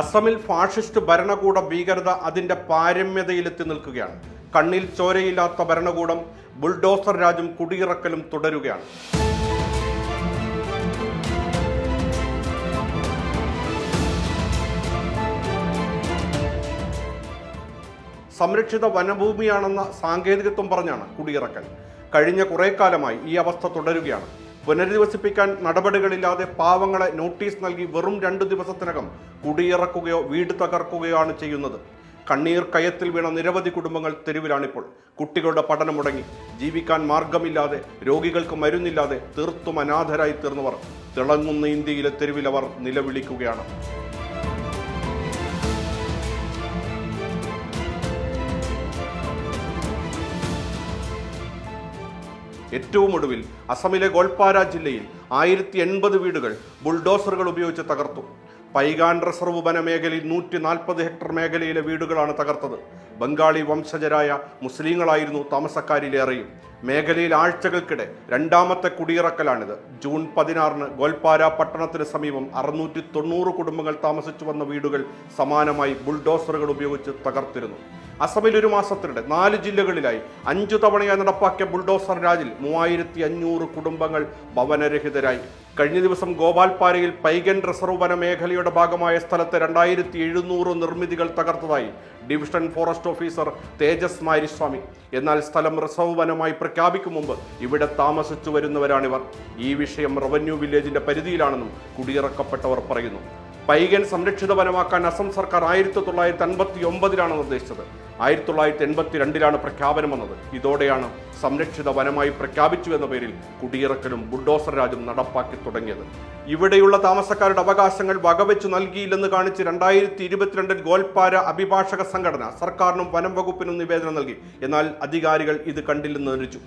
അസമിൽ ഫാഷിസ്റ്റ് ഭരണകൂട ഭീകരത അതിന്റെ പാരമ്യതയിലെത്തി നിൽക്കുകയാണ്. കണ്ണിൽ ചോരയില്ലാത്ത ഭരണകൂടം ബുൾഡോസർ രാജും കുടിയിറക്കലും തുടരുകയാണ്. സംരക്ഷിത വനഭൂമിയാണെന്ന സാങ്കേതികത്വം പറഞ്ഞാണ് കുടിയിറക്കൽ. കഴിഞ്ഞ കുറേ കാലമായി ഈ അവസ്ഥ തുടരുകയാണ്. പുനരധിവസിപ്പിക്കാൻ നടപടികളില്ലാതെ പാവങ്ങളെ നോട്ടീസ് നൽകി വെറും രണ്ടു ദിവസത്തിനകം കുടിയിറക്കുകയോ വീട് തകർക്കുകയോ ആണ് ചെയ്യുന്നത്. കണ്ണീർ കയത്തിൽ വീണ നിരവധി കുടുംബങ്ങൾ തെരുവിലാണിപ്പോൾ. കുട്ടികളുടെ പഠനം മുടങ്ങി. ജീവിക്കാൻ മാർഗമില്ലാതെ രോഗികൾക്ക് മരുന്നില്ലാതെ തീർത്തും അനാഥരായി തീർന്നവർ തിളങ്ങുന്ന ഇന്ത്യയിലെ തെരുവിലവർ നിലവിളിക്കുകയാണ്. ഏറ്റവും ഒടുവിൽ അസമിലെ ഗോൾപാര ജില്ലയിൽ ആയിരത്തി എൺപത് വീടുകൾ ബുൾഡോസറുകൾ ഉപയോഗിച്ച് തകർത്തു. പൈഗാൻ റിസർവ് വന മേഖലയിൽ നൂറ്റി നാൽപ്പത് ഹെക്ടർ മേഖലയിലെ വീടുകളാണ് തകർത്തത്. ബംഗാളി വംശജരായ മുസ്ലിങ്ങളായിരുന്നു താമസക്കാരിലേറെയും മേഖലയിൽ ആഴ്ചകൾക്കിടെ രണ്ടാമത്തെ കുടിയിറക്കലാണിത്. ജൂൺ പതിനാറിന് ഗോൽപാര പട്ടണത്തിന് സമീപം അറുന്നൂറ്റി തൊണ്ണൂറ് കുടുംബങ്ങൾ താമസിച്ചു വന്ന വീടുകൾ സമാനമായി ബുൾഡോസറുകൾ ഉപയോഗിച്ച് തകർത്തിരുന്നു. അസമിൽ ഒരു മാസത്തിനിടെ നാല് ജില്ലകളിലായി അഞ്ചു തവണയായി നടപ്പാക്കിയ ബുൾഡോസർ രാജിൽ മൂവായിരത്തി അഞ്ഞൂറ് കുടുംബങ്ങൾ ഭവനരഹിതരായി. കഴിഞ്ഞ ദിവസം ഗോപാൽപാരയിൽ പൈഗൻ റിസർവ് വന മേഖലയുടെ ഭാഗമായ സ്ഥലത്തെ രണ്ടായിരത്തി എഴുന്നൂറ് നിർമ്മിതികൾ തകർത്തതായി division forest officer Tejas Mariswamy. എന്നാൽ സ്ഥലം റിസർവ് വനമായി പ്രഖ്യാപിക്കും മുമ്പ് ഇവിടെ താമസിച്ചു വരുന്നവരാണിവർ. ഈ വിഷയം റവന്യൂ വില്ലേജിന്റെ പരിധിയിലാണെന്നും കുടിയിറക്കപ്പെട്ടവർ പറയുന്നു. പൈകൻ സംരക്ഷിത വനമാക്കാൻ അസം സർക്കാർ ആയിരത്തി തൊള്ളായിരത്തി അൻപത്തി ഒമ്പതിലാണ് നിർദ്ദേശിച്ചത്. ആയിരത്തി തൊള്ളായിരത്തി എൺപത്തി രണ്ടിലാണ് പ്രഖ്യാപനം വന്നത്. ഇതോടെയാണ് സംരക്ഷിത വനമായി പ്രഖ്യാപിച്ചു എന്ന പേരിൽ കുടിയിറക്കലും ബുൾഡോസർ രാജും നടപ്പാക്കി തുടങ്ങിയത്. ഇവിടെയുള്ള താമസക്കാരുടെ അവകാശങ്ങൾ വകവെച്ചു നൽകിയില്ലെന്ന് കാണിച്ച് രണ്ടായിരത്തി ഇരുപത്തിരണ്ടിൽ ഗോൽപ്പാര അഭിഭാഷക സംഘടന സർക്കാരിനും വനം വകുപ്പിനും നിവേദനം നൽകി. എന്നാൽ അധികാരികൾ ഇത് കണ്ടില്ലെന്ന് ധരിച്ചു.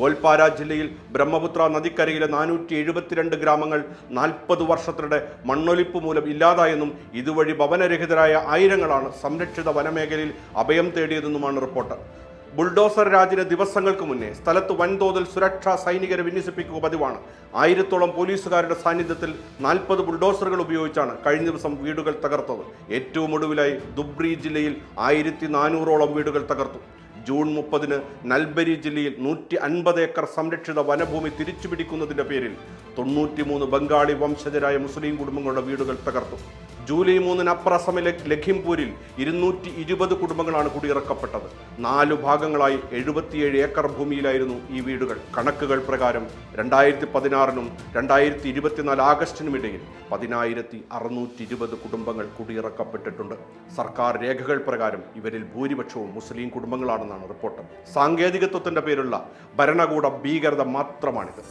ഗോൽപ്പാര ജില്ലയിൽ ബ്രഹ്മപുത്ര നദിക്കരയിലെ നാനൂറ്റി എഴുപത്തിരണ്ട് ഗ്രാമങ്ങൾ നാൽപ്പത് വർഷത്തിനിടെ മണ്ണൊലിപ്പ് മൂലം ഇല്ലാതായെന്നും ഇതുവഴി ഭവനരഹിതരായ ആയിരങ്ങളാണ് സംരക്ഷിത വനമേഖലയിൽ അഭയം തേടിയതെന്നുമാണ് റിപ്പോർട്ട്. ബുൾഡോസർ രാജിന് ദിവസങ്ങൾക്ക് മുന്നേ സ്ഥലത്ത് വൻതോതിൽ സുരക്ഷാ സൈനികരെ വിന്യസിപ്പിക്കുക പതിവാണ്. ആയിരത്തോളം പോലീസുകാരുടെ സാന്നിധ്യത്തിൽ നാൽപ്പത് ബുൾഡോസറുകൾ ഉപയോഗിച്ചാണ് കഴിഞ്ഞ ദിവസം വീടുകൾ തകർത്തത്. ഏറ്റവും ഒടുവിലായി ദുബ്രി ജില്ലയിൽ ആയിരത്തി നാനൂറോളം വീടുകൾ തകർത്തു. ജൂൺ മുപ്പതിന് നൽബരി ജില്ലയിൽ നൂറ്റി അൻപത് ഏക്കർ സംരക്ഷിത വനഭൂമി തിരിച്ചുപിടിക്കുന്നതിന്റെ പേരിൽ തൊണ്ണൂറ്റിമൂന്ന് ബംഗാളി വംശജരായ മുസ്ലിം കുടുംബങ്ങളുടെ വീടുകൾ തകർത്തു. ജൂലൈ മൂന്നിന് അപ്രസമിലെ ലഖിംപൂരിൽ ഇരുന്നൂറ്റി ഇരുപത് കുടുംബങ്ങളാണ് കുടിയിറക്കപ്പെട്ടത്. നാലു ഭാഗങ്ങളായി എഴുപത്തിയേഴ് ഏക്കർ ഭൂമിയിലായിരുന്നു ഈ വീടുകൾ. കണക്കുകൾ പ്രകാരം രണ്ടായിരത്തി പതിനാറിനും രണ്ടായിരത്തി ഇരുപത്തിനാല് ആഗസ്റ്റിനും ഇടയിൽ പതിനായിരത്തി അറുന്നൂറ്റി ഇരുപത് കുടുംബങ്ങൾ കുടിയിറക്കപ്പെട്ടിട്ടുണ്ട്. സർക്കാർ രേഖകൾ പ്രകാരം ഇവരിൽ ഭൂരിപക്ഷവും മുസ്ലിം കുടുംബങ്ങളാണെന്നാണ് റിപ്പോർട്ട്. സാങ്കേതികത്വത്തിന്റെ പേരുള്ള ഭരണകൂട ഭീകരത മാത്രമാണിത്.